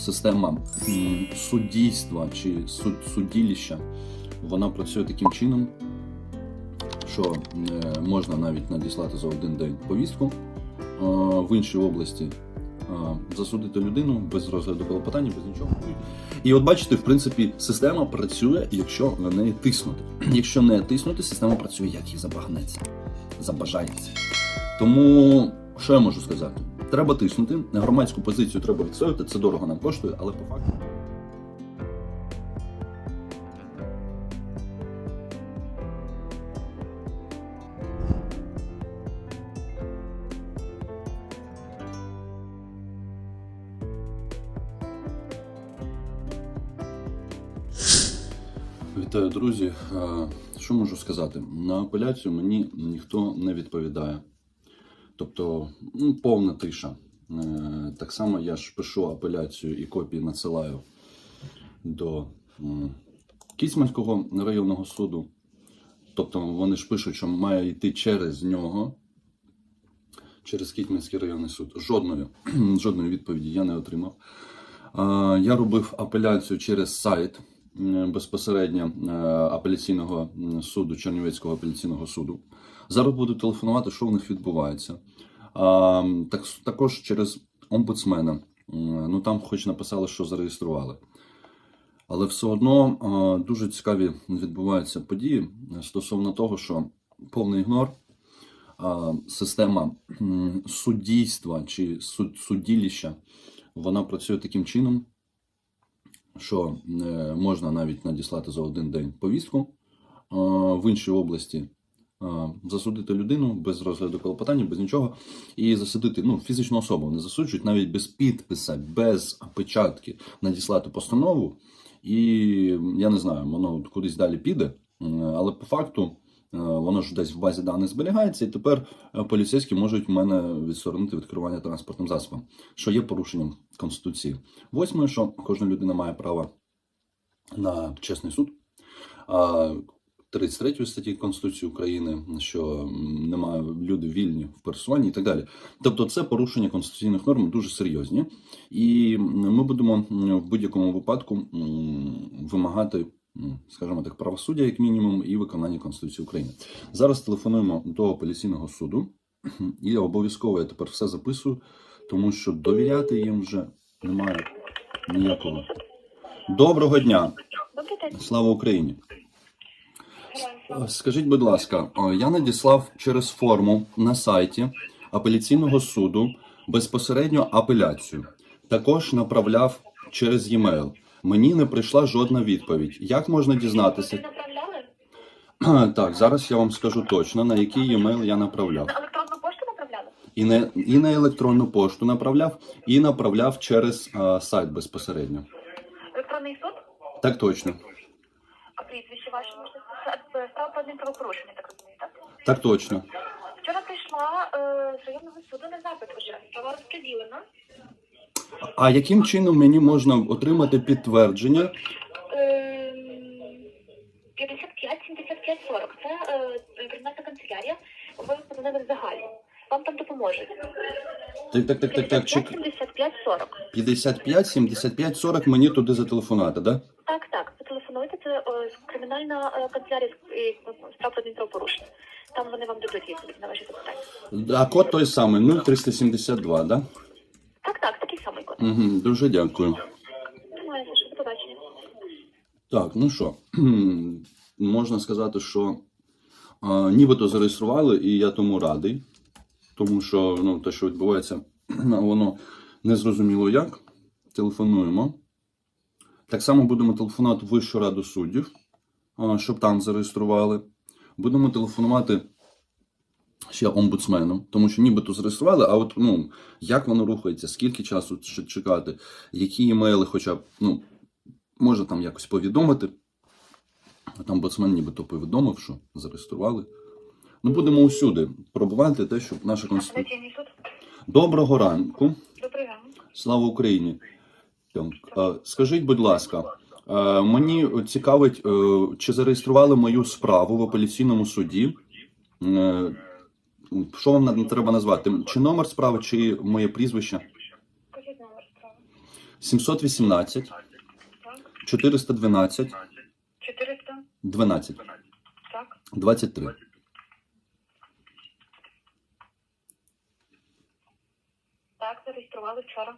система суддійства чи суд, судділіща, вона працює таким чином, що е, можна навіть надіслати за один день повістку е, в іншій області. е, Засудити людину без розгляду клопотання, без нічого. І от бачите, в принципі, система працює, якщо на неї тиснути. Якщо не тиснути, система працює, як їй забагнеться, забажається. Тому що я можу сказати? Треба тиснути, громадську позицію треба відстоювати, це дорого нам коштує, але по факту. Вітаю, друзі. Е, Що можу сказати? На апеляцію мені ніхто не відповідає. Тобто, ну, повна тиша. Е, Так само я ж пишу апеляцію і копії надсилаю до Кіцманського районного суду. Тобто вони ж пишуть, що має йти через нього, через Кітьманський районний суд. Жодної, жодної відповіді я не отримав. А, Я робив апеляцію через сайт безпосередньо е, апеляційного суду, Чернівецького апеляційного суду. Зараз буду телефонувати, що в них відбувається. А, Так, також через омбудсмена. Ну там, хоч написали, що зареєстрували. Але все одно а, дуже цікаві відбуваються події стосовно того, що повний ігнор, система суддійства чи суд, судділіща, вона працює таким чином, що е, можна навіть надіслати за один день повістку в іншій області. А, Засудити людину без розгляду клопотання, без нічого, і засудити ну, фізичну особу. Вони засуджують навіть без підписа, без печатки, надіслати постанову, і я не знаю, воно кудись далі піде, але по факту е, воно ж десь в базі даних зберігається, і тепер е, поліцейські можуть мене відсторонити від керування транспортним засобом, що є порушенням Конституції. Восьме, що кожна людина має право на чесний суд. А 33 статті Конституції України, що немає люди вільні в пересуванні і так далі. Тобто, це порушення конституційних норм дуже серйозні, і ми будемо в будь-якому випадку вимагати, скажімо так, правосуддя як мінімум і виконання Конституції України. Зараз телефонуємо до апеляційного суду, і обов'язково я тепер все записую, тому що довіряти їм вже немає ніякого. Доброго дня! Слава Україні! Е, Скажіть, будь ласка, я надіслав через форму на сайті апеляційного суду безпосередньо апеляцію. Також направляв через e-mail. Мені не прийшла жодна відповідь. Як можна дізнатися? направляли? Так, зараз я вам скажу точно, на який e-mail я направляв. На електронну пошту направляли? І на, і на електронну пошту направляв, і направляв через е, сайт безпосередньо. Електронний суд? Так точно. Прізвище ваше можна сказати? Справа про адмінправопорушення, так розумію, так? Так точно. Вчора прийшла е, з районного суду на запит уже. Справа розподілена. А яким чином мені можна отримати підтвердження? Е, 55, 75, 40. Це е, кримінальна канцелярія. Ви в загалі. Вам там допоможуть. Так, так, так, так, так, чек. 75, 40. 55, 75, 40 мені туди зателефонувати, да? Так, так. Ви телефонуйте, це е, кримінальна е, канцелярія з е, справ про адмінправопорушення. Там вони вам дадуть відповідь на ваші запитання. А код той самий 0372, да? Так, так, такий самий код. Угу, дуже дякую. Немає за що, до побачення. Так, ну що, можна сказати, що а, нібито зареєстрували, і я тому радий, тому що ну, те, що відбувається, воно незрозуміло як. Телефонуємо. Так само будемо телефонувати в Вищу раду суддів, щоб там зареєстрували. Будемо телефонувати ще омбудсмену, тому що нібито зареєстрували, а от ну, як воно рухається, скільки часу чекати, які імейли, хоча б, ну, може там якось повідомити. От омбудсмен нібито повідомив, що зареєстрували. Ну, будемо усюди пробувати те, щоб наша конституція. Доброго ранку. Добрий ранок. Слава Україні. Так, Скажіть, будь ласка, мені цікавить, е, чи зареєстрували мою справу в апеляційному суді? Е, Що вам треба назвати? Чи номер справи, чи моє прізвище? Скажіть номер справи. 718 Так. 412 12 23. Так, зареєстрували вчора.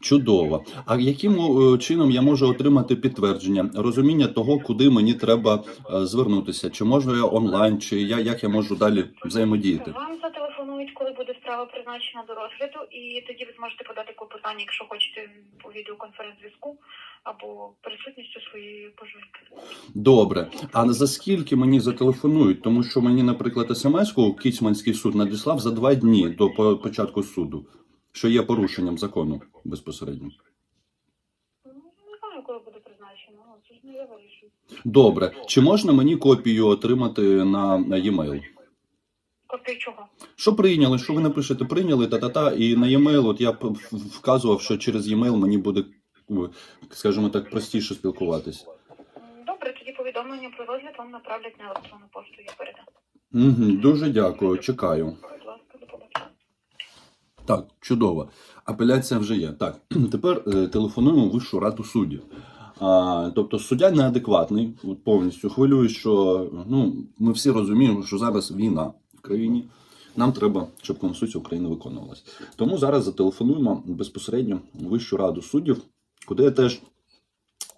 Чудово. А яким е, чином я можу отримати підтвердження, розуміння того, куди мені треба е, звернутися? Чи можу я онлайн, чи я як я можу далі взаємодіяти? Вам зателефонують, коли буде справа призначена до розгляду, і тоді ви зможете подати клопотання, якщо хочете по відеоконференц-зв'язку або присутністю своєї пожежки. Добре. А за скільки мені зателефонують? Тому що мені, наприклад, смс-ку Кіцманський суд надіслав за два дні до початку суду, що є порушенням закону безпосередньо. Ну, не знаю, коли буде призначено. Це ж не я вирішую. Добре. Чи можна мені копію отримати на, на e-mail? Копію чого? Що прийняли? Що ви напишете? Прийняли та-та-та, і на e-mail, от я б вказував, що через e-mail мені буде, скажімо так, простіше спілкуватись. Добре, тоді повідомлення про розгляд вам направлять на електронну пошту, я передам. Угу, дуже дякую, чекаю. Будь ласка, до побачення. Так, чудово. Апеляція вже є. Так, тепер е, телефонуємо в Вищу раду суддів. А, тобто суддя неадекватний, повністю хвилює, що ну, ми всі розуміємо, що зараз війна в країні. Нам треба, щоб Конституція України виконувалась. Тому зараз зателефонуємо безпосередньо Вищу раду суддів, куди я теж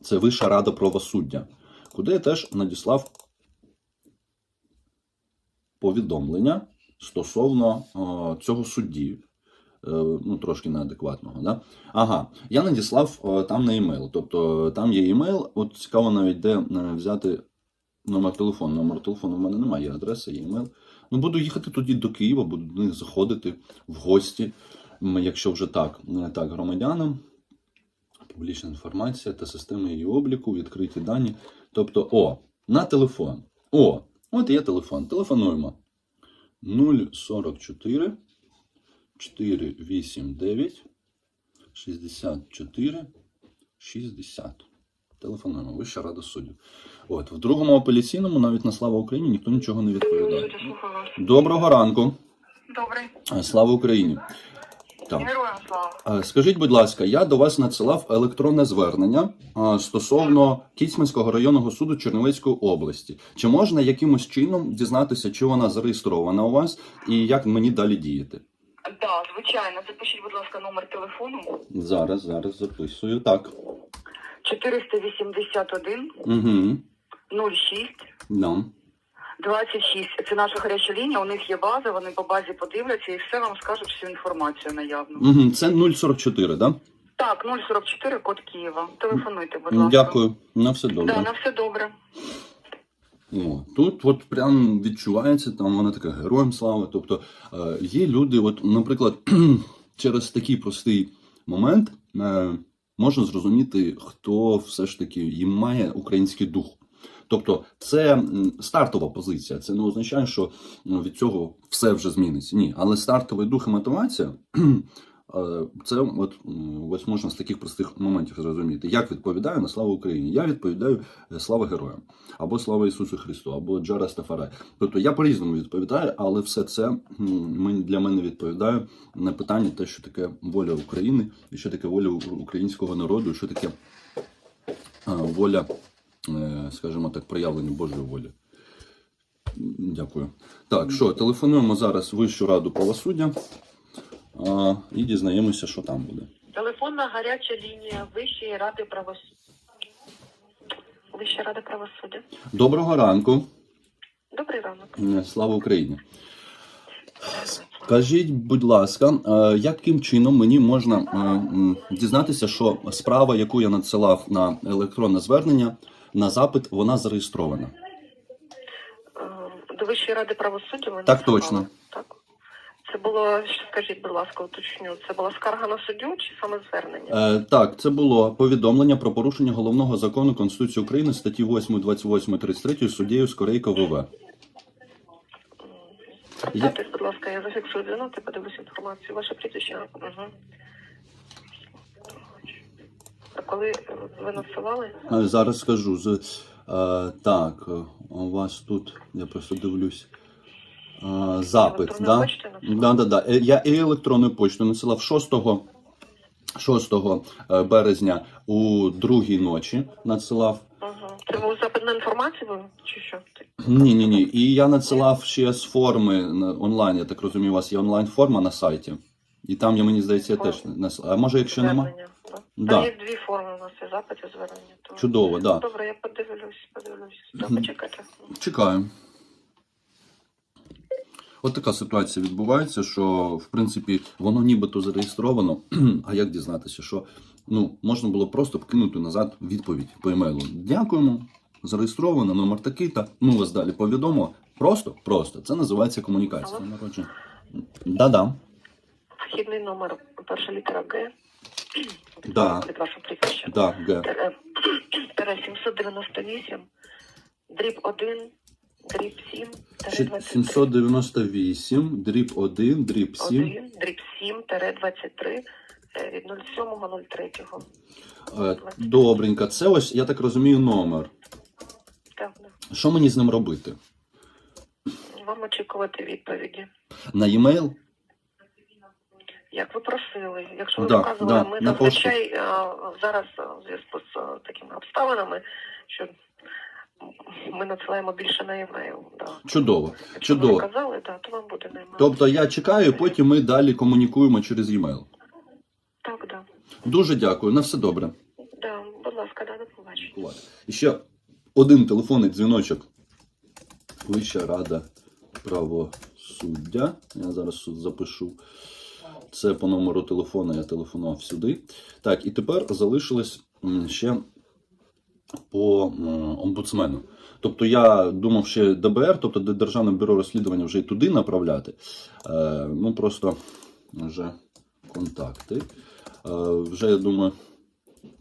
це Вища рада правосуддя, куди я теж надіслав повідомлення стосовно о, цього судді, е, ну трошки неадекватного. Да? Ага, я надіслав там на емейл. Тобто там є емейл, от цікаво навіть де е, взяти номер телефону. Номер телефону в мене немає, є адреса, є емейл. Ну, буду їхати тоді до Києва, буду до них заходити в гості, якщо вже так. Е, Так, громадянам, публічна інформація та системи її обліку, відкриті дані. Тобто, о, на телефон. О, от є телефон. Телефонуємо. 044 489 64 60. Телефонуємо. Вища рада суддів. От, в другому апеляційному, навіть на слава Україні, ніхто нічого не відповідає. Доброго ранку. Добре. Е, Слава Україні. Так. Героям слава. Скажіть, будь ласка, я до вас надсилав електронне звернення стосовно Кіцманського районного суду Чернівецької області. Чи можна якимось чином дізнатися, чи вона зареєстрована у вас, і як мені далі діяти? Звичайно. Запишіть, будь ласка, номер телефону. Зараз, зараз записую. Так. 481 Угу. 06 Да. 26. Це наша гаряча лінія. У них є база, вони по базі подивляться і все вам скажуть всю інформацію наявну. Угу. Це 044, да? Так, 044, код Києва. Телефонуйте, будь ласка. Дякую. На все добре. Да, на все добре. О, тут от прям відчувається, там вона така героям слава. Тобто е, є люди, от, наприклад, через такий простий момент е, можна зрозуміти, хто все ж таки і має український дух. Тобто, це стартова позиція. Це не означає, що ну, від цього все вже зміниться. Ні, але стартовий дух і мотивація. Це от ось можна з таких простих моментів зрозуміти. Як відповідаю на славу Україні? Я відповідаю е, слава героям або слава Ісусу Христу, або Джара Стафарай. Тобто я по-різному відповідаю, але все це для мене відповідає на питання, те, що таке воля України, і що таке воля українського народу, і що таке е, воля, е, скажімо так, проявлення Божої волі. Дякую. Так, що, телефонуємо зараз Вищу раду правосуддя і дізнаємося, що там буде. Телефонна гаряча лінія Вищої ради правосуддя. Вища рада правосуддя. Доброго ранку. Добрий ранок. Е, Слава Україні. Скажіть, будь ласка, е, яким чином мені можна е, дізнатися, що справа, яку я надсилав на електронне звернення, на запит, вона зареєстрована? Е, До Вищої ради правосуддя Так точно. Так. Це було, скажіть, будь ласка, уточню, це була скарга на суддю чи саме звернення? Е, так, це було повідомлення про порушення головного закону Конституції України статті 8, 28, 33 суддєю Скорейко ВВ. Я- Дайте, будь ласка, я зафіксую дзвінок і подивлюсь інформацію. Ваше прізвище. Угу. А коли е, ви надсилали? Е, Зараз скажу. З, е, так, е, у вас тут, я просто дивлюсь. Е, запит, да? Да, да, да. Е, Я і електронною почтою надсилав 6 6 е, березня у другій ночі надсилав. Це був запит на інформацію чи що? Ні, ні, ні. І я надсилав ще з форми онлайн. Я так розумію, у вас є онлайн форма на сайті. І там я мені здається, я теж надсилав. А може, якщо нема? Да. Там є дві форми у нас є запит і звернення. То... Чудово, да. Добре, я подивлюсь, подивлюсь. Почекайте. Чекаю. От така ситуація відбувається, що в принципі воно нібито зареєстровано. А як дізнатися, що ну, можна було просто вкинути назад відповідь по емейлу. Дякуємо, зареєстровано, номер такий та ми вас далі повідомимо. Просто, просто. Це називається комунікація. Алло? Да-да. Вхідний номер, перша літера Г. Да. Від вашого прізвища. Да, Г. Тере 798, дріб 1, дріб 7, тере Ще 23. 798, дріб 1, дріб 7. 1, дріб 7, тере 23, е, від 07.03. Е, Добренько. Це ось, я так розумію, номер. Так, да. Що мені з ним робити? Вам очікувати відповіді. На e-mail? Як ви просили, якщо ви Да, вказували, да, ми на зазвичай е, зараз в зв'язку з такими обставинами, що ми надсилаємо більше на e-mail. Да. Чудово. Якщо Чудово. ви казали, да, то вам буде на. Тобто я чекаю, потім ми далі комунікуємо через e-mail. Так, да. Дуже дякую. На все добре. Да, будь ласка, да, до побачення. І ще один телефонний дзвіночок. Вища рада правосуддя. Я зараз тут запишу. Це по номеру телефону я телефонував сюди. Так, і тепер залишилось ще по омбудсмену. Тобто я думав ще ДБР, тобто Державне бюро розслідування вже і туди направляти. Е, ну просто вже контакти. Е, вже я думаю,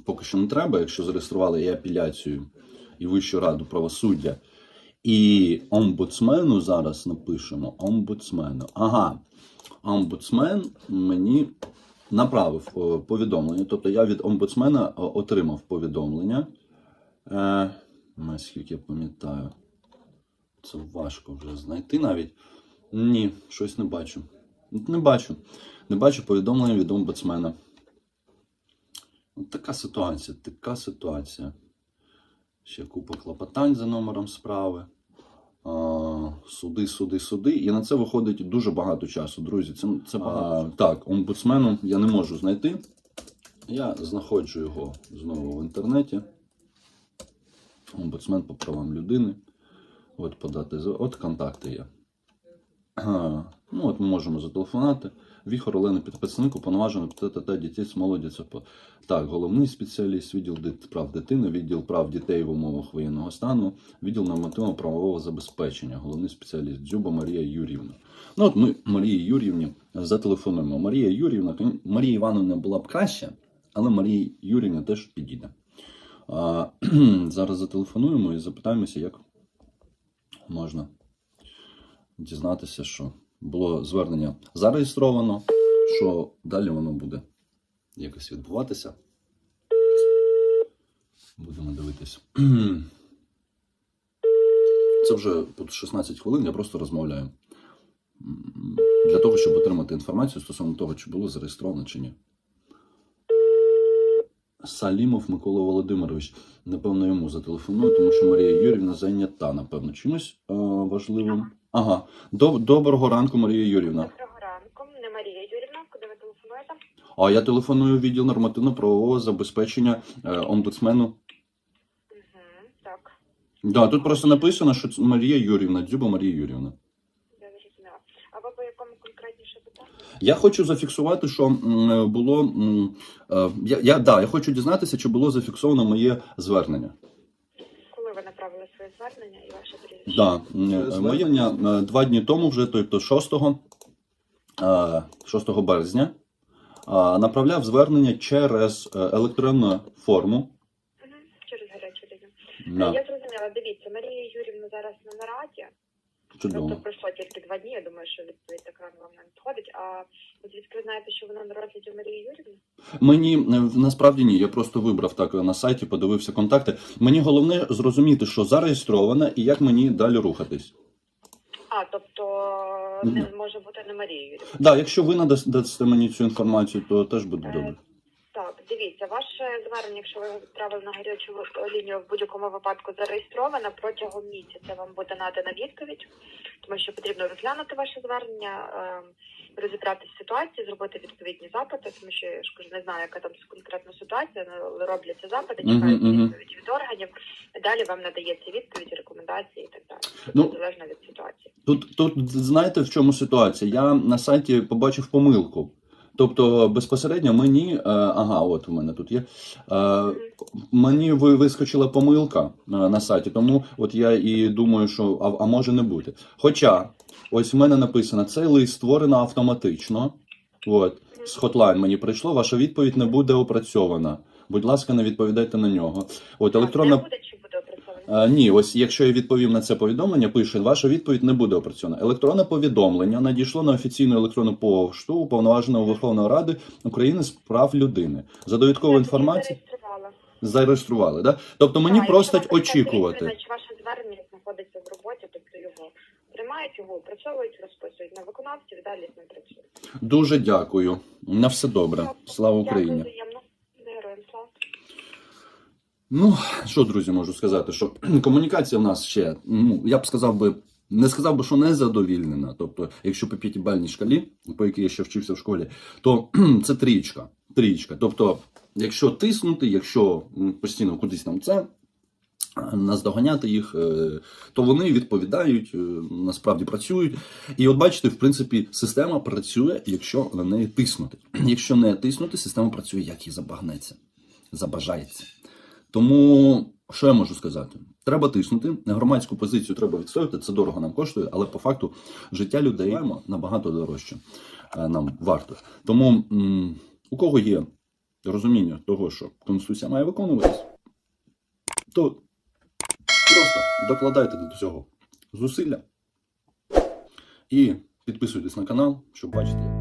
поки що не треба, якщо зареєстрували і апеляцію, і Вищу раду правосуддя, і омбудсмену зараз напишемо омбудсмену. Ага, омбудсмен мені направив повідомлення. Тобто я від омбудсмена отримав повідомлення. Е, наскільки я пам'ятаю, це важко вже знайти навіть. Ні, щось не бачу. Не бачу. Не бачу повідомлення від омбудсмена. От така ситуація, така ситуація. Ще купа клопотань за номером справи. А, суди, суди, суди. І на це виходить дуже багато часу, друзі. Це, це багато. А, так, омбудсмену я не можу знайти. Я знаходжу його знову в інтернеті. Омбудсмен по правам людини. От подати От контакти є. Ну, от ми можемо зателефонувати. Віхор Олена підписник, уповноважена ТТТ дітей з молоді. Так, головний спеціаліст, відділ прав дитини, відділ прав дітей в умовах воєнного стану, відділ нормативно-правового забезпечення, головний спеціаліст Дзюба Марія Юрівна. Ну от ми Марії Юрівні зателефонуємо. Марія Юрівна, Марія Івановна була б краще, але Марія Юрівна теж підійде. А, зараз зателефонуємо і запитаємося, як можна дізнатися, що було звернення зареєстровано, що далі воно буде якось відбуватися. Будемо дивитись. Це вже тут 16 хвилин, я просто розмовляю. Для того, щоб отримати інформацію стосовно того, чи було зареєстровано чи ні. Салімов Микола Володимирович. Напевно, йому зателефоную, тому що Марія Юрівна зайнята, напевно, чимось е, важливим. Ага. Доб- Доброго ранку, Марія Юрівна. Доброго ранку, не Марія Юрівна, куди ви телефонуєте? А я телефоную в відділ нормативно-правового забезпечення е, омбудсмену. Угу, так, Да, тут просто написано, що це Марія Юрівна, Дзюба Марія Юрівна. я зрозуміла. А ви по якому конкретніше питанню? Я хочу зафіксувати, що було. е, Я, я, да, я хочу дізнатися, чи було зафіксовано моє звернення. Коли ви направили своє звернення і ваше прізвище? Да, е, моє звернення е, два дні тому, вже, тобто 6, е, 6 березня, направляв звернення через електронну форму. Через гарячу лінію. Да, Я зрозуміла, дивіться, Марія Юрівна зараз на нараді, чудово. тобто пройшло тільки два дні, я думаю, що відповідь так рано вам не надходить. А звідки ви знаєте, що вона на розгляді Марії Юрівни? Мені е, насправді ні, я просто вибрав так на сайті, подивився контакти. Мені головне зрозуміти, що зареєстровано і як мені далі рухатись. А, тобто не може бути не Марія Юрівна. Да, якщо ви надасть- дасте мені цю інформацію, то теж буде Е, добре. Так, дивіться, ваше звернення, якщо ви відправили на гарячу лінію в будь-якому випадку зареєстровано протягом місяця вам буде надана відповідь, тому що потрібно розглянути ваше звернення, ем, розібратися в ситуації, зробити відповідні запити, тому що я ж кажу, не знаю, яка там конкретна ситуація, але робляться запити, чекають відповідь від органів. Далі вам надається відповідь, рекомендації і так далі. Ну, залежно від ситуації. Тут, тут знаєте, в чому ситуація? Я на сайті побачив помилку. Тобто безпосередньо мені, е, ага, от у мене тут є. Е, мені вискочила помилка е, на сайті, тому от я і думаю, що а, а може не бути. Хоча, ось в мене написано, цей лист створено автоматично. От, з Hotline мені прийшло, ваша відповідь не буде опрацьована. Будь ласка, не відповідайте на нього. От електронна буде чи буде опрацьовано? Е, Ні, ось якщо я відповів на це повідомлення, пише, ваша відповідь не буде опрацьована. Електронне повідомлення надійшло на офіційну електронну пошту уповноваженого Верховної Ради України з прав людини. За інформацію зареєструвала. зареєстрували. Да? Тобто мені просто очікувати. ваше звернення знаходиться в роботі, тобто його приймають, його опрацьовують, розписують на виконавців далі з ним працюють. Дуже дякую. На все добре. Слава Україні. Дякую, взаємно. Героям слава. Ну, що, друзі, можу сказати, що комунікація в нас ще, ну, я б сказав би, не сказав би, що не задовільнена. Тобто, якщо по п'ятибальній шкалі, по якій я ще вчився в школі, то це трієчка. Трієчка. Тобто, якщо тиснути, якщо постійно кудись там це. Наздоганяти їх, е, то вони відповідають, е, насправді працюють. І от бачите, в принципі, система працює, якщо на неї тиснути. Якщо не тиснути, система працює, як їй забагнеться, забажається. Тому що я можу сказати? Треба тиснути, громадську позицію треба відстоювати, це дорого нам коштує, але по факту життя людей набагато дорожче е, нам варто. Тому у кого є розуміння того, що Конституція має виконуватись, то просто докладайте до цього зусилля і підписуйтесь на канал, щоб бачити.